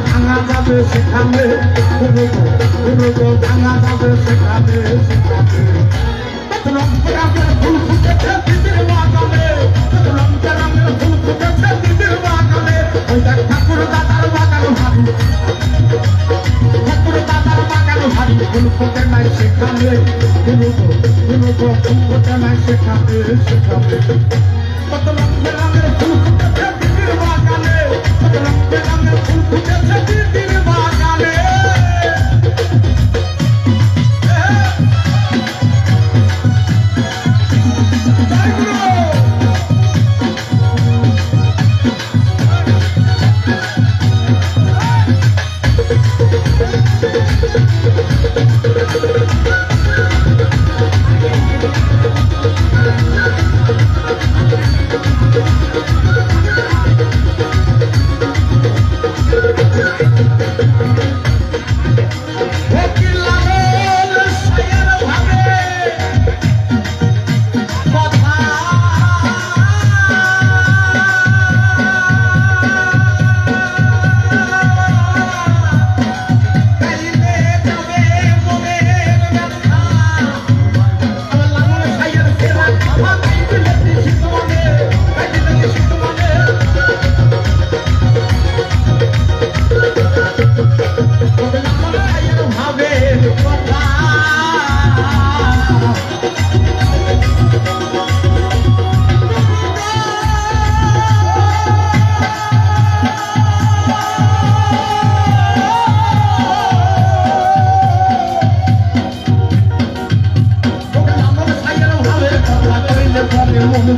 ভাঙা যাবে সেখানে ভাঙা যাবে সেখানে সেখানে ফুল ফুটেছে Kuluko temel şekamle Kuluko, kuluko, kuluko temel şekamle Şekamle Batman beraber kuluko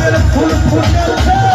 Full, full, it, full, it.